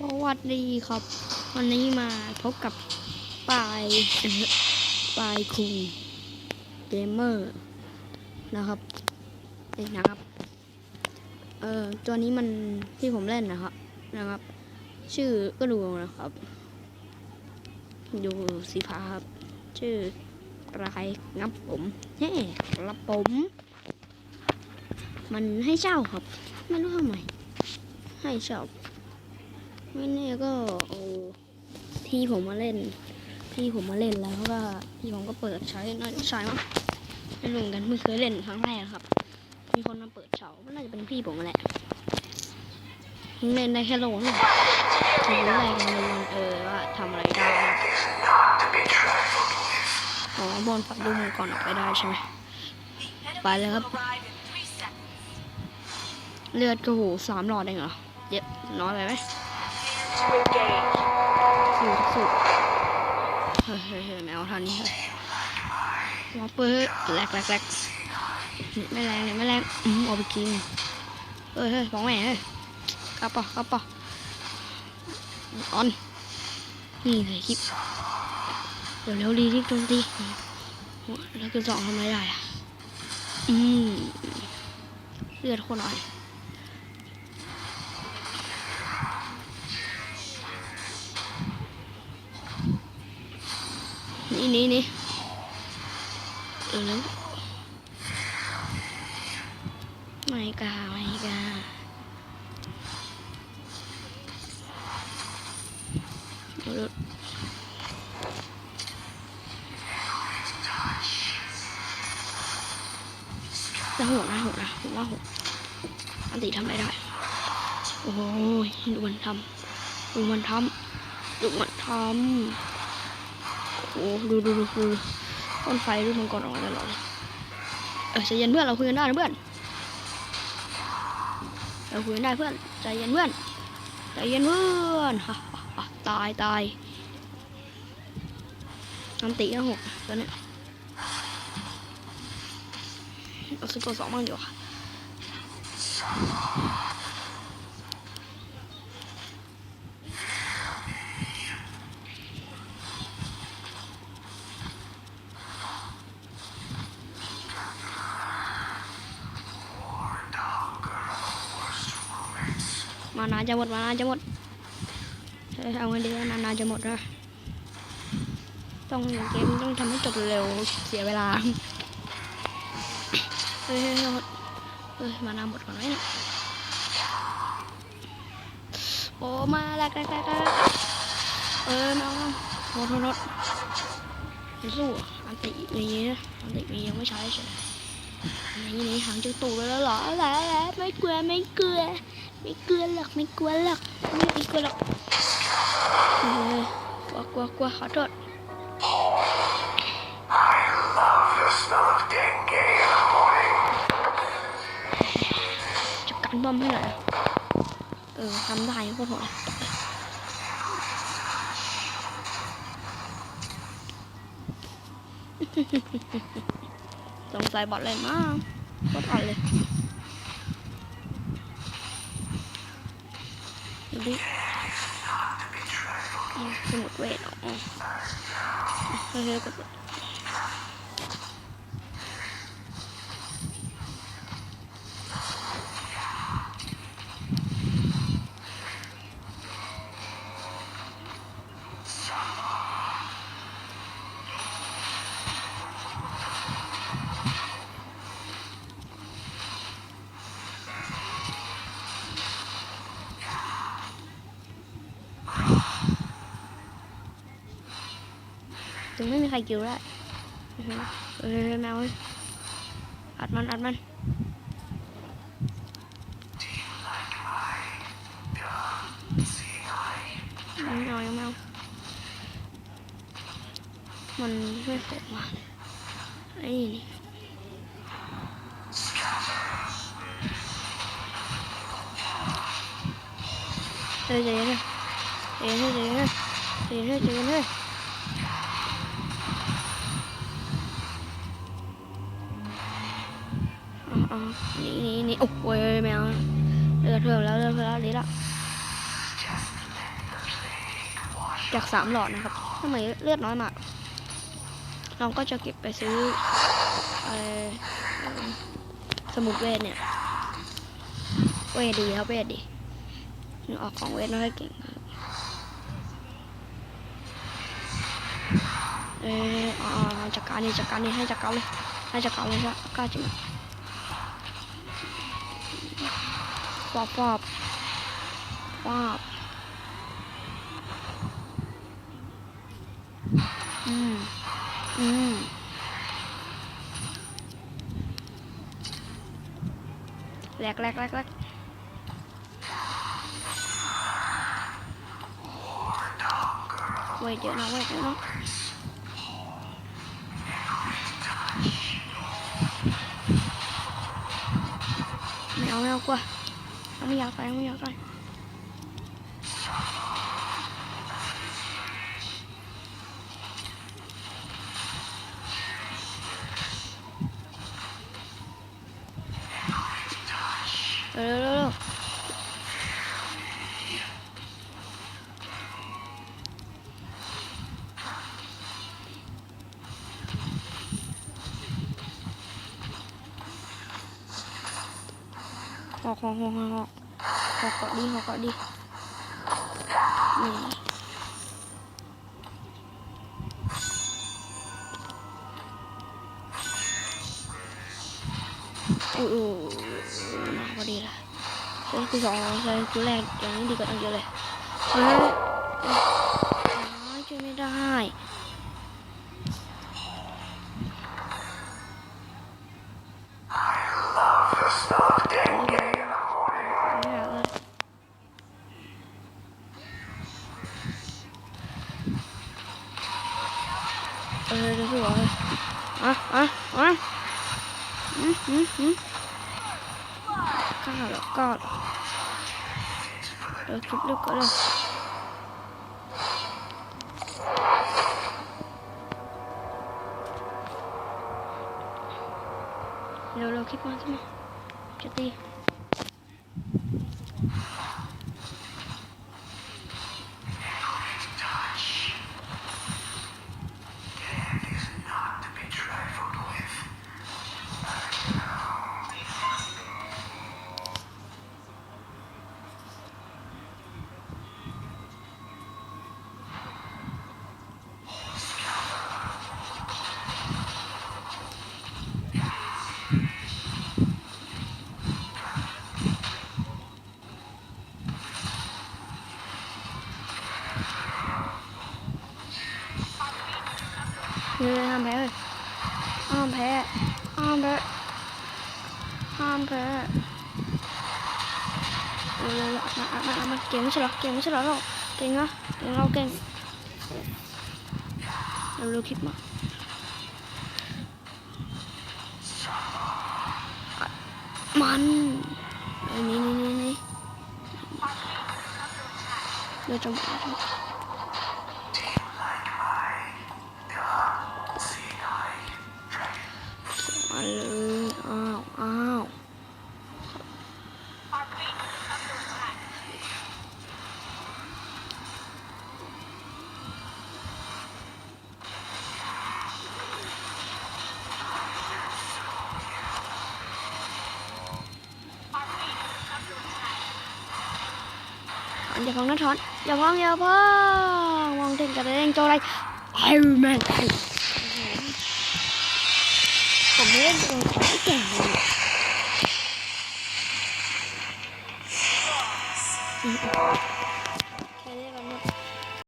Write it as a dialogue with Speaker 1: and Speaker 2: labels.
Speaker 1: สวัสดีครับ วันนี้มาพบกับปายปายคุงเกมเมอร์นะครับเองนะครับเออตัวนี้มันที่ผมเล่นนะครับนะครับ ชื่อก็ดูนะครับดูสีฟ้าครับ ชื่อรายงับผมเฮ้รับผม มันให้เช่าครับ ไม่รู้ทำไมให้เช่า ไม่แน่ก็เอาพี่ผมมาเล่น พี่ผมมาเล่นแล้วก็พี่ผมก็เปิดใช้น่าจะใช้มั้งไม่รู้เหมือนกันเพิ่เคยเล่นครั้งแรกครับ มีคนมาเปิดเฉาน่าจะเป็นพี่ผมแหละเล่นได้แค่โลนึงไม่รู้อะไรกันเลยเออว่าทำอะไรได้อ๋อบอลฝักดูมันก่อนออกไปได้ใช่ไหมไปเลยครับ เลือดก็โหสามหลอดเองเหรอเยอะน้อยไปไหม สูดสูดเฮ้ยเฮ้ยแมวทันนี้เฮ้ยวอปเปอร์แรกแรกแรกไม่แรงเนี่ยไม่แรงอืมเอาไปกินเฮ้ยเฮ้ยของแม่เฮ้ยกลับปะกลับปะออนนี่เลยคลิปเดี๋ยวเร็วรีรีบโจมตีแล้วคือสองทำไรได้อะอืมเลือดโคนน้อย นี่นี่นี่เออแล้วไม่กล้าไม่กล้าเอาละแล้วหัวนะหัวนะผมว่าหัวอันติทำอะไรได้ โอ้ยดูมันทำดูมันทำดูมันทำ โอ้ดูดูดูดูต้นไฟรูปมังกรออกมาตลอดเออใจเย็นเพื่อนเราคุยกันได้นะเพื่อนเราคุยกันได้เพื่อนใจเย็นเพื่อนใจเย็นเพื่อนฮ่าฮ่าตายตายน้ำตีนะหกตอนนี้เอาซุปเปอร์สองบ้างดีกว่า มานาจะหมดมานาจะหมดเอาเงินดีนานาจะหมดนะต้องเกมต้องทำให้จบเร็วเสียเวลาเฮ้ยหมดเฮ้ยมานาหมดก่อนไหมเนี่ยโอ้มาแรกแรกแรกเออน้องหมดหมดสู้อันติมีนะอันติมียังไม่ใช้ใช่ไหมนี่นี่หางจะตูไปแล้วเหรอแหละแหละไม่กลัวไม่กลัว ไม่กลัวหรอกไม่กลัวหรอกไม่กลัวหรอกเออกลัวกลัวกลัวขอโทษ
Speaker 2: The smell of dengue in the morning.
Speaker 1: จับการบอมให้หน่อยอะเออทำได้โคตรโหดสงสัยบอทเลยมากโคตรอ่อนเลย ดิสมุดเวทอ๋อเฮ้ยเฮ้ยกด ม่มีใครกิวได้อือฮึเออแมวเว้ยอัดมันอัดมันยังไม่เอายังไม่เอามันไม่โผล่มาไอ้นี่เฮ้ยใจเย็นเลยใจเย็นเลยใจเย็นเลยใจเย็นเลยใจเย็นเลย นี่นี่นี่โอ้ยแมวเลือดเพิ่มแล้วเลือดเพิ่มแล้วดีละจากสามหลอดนะครับทำไมเลือดน้อยมากเราก็จะเก็บไปซื้ออะไรสมุดเวทเนี่ย เวทดีครับเวทดีออกของเวทไม่ค่อยเก่งเอออ่าจัดการนี่จัดการนี่ให้จัดการเลยให้จัดการเลยครักล้าจริง ปอบปอบปอบอืม อืม แหลกแหลกแหลกแหลกเวทเยอะนะเวทเยอะนะไม่เอาไม่เอากวเรา ไม่อยากไปไม่อยากไปเร็ว หอกหอกหอกหอกหอกเกาะดีหอกเกาะดีนี่อู้อู้มาพอดีละเฮ้ยกูสองใช้กูแรกอย่างนี้ดีกว่าตั้งเยอะเลยเฮ้ยช่วยไม่ได้ อะอะอะอืมอืมอืมกล้าเหรอกล้าเแพ้ห้ามแพ้ห้ามแพ้เร็วเร็วๆมามามาเก่งไม่ใช่หรอเก่งไม่ใช่หรอเราเก่งเหรอเก่งเราเก่งเร็วเร็วๆคิดมาอะมันเอ้นี่นี่นี่นี่เดี๋ยวจมจม
Speaker 2: Team
Speaker 1: อย่าพองนะทอนอย่าพองอย่าพองมองเด่นกระเด้งโจไรไอรแมนผมเล่นตัวของแก่เลยอื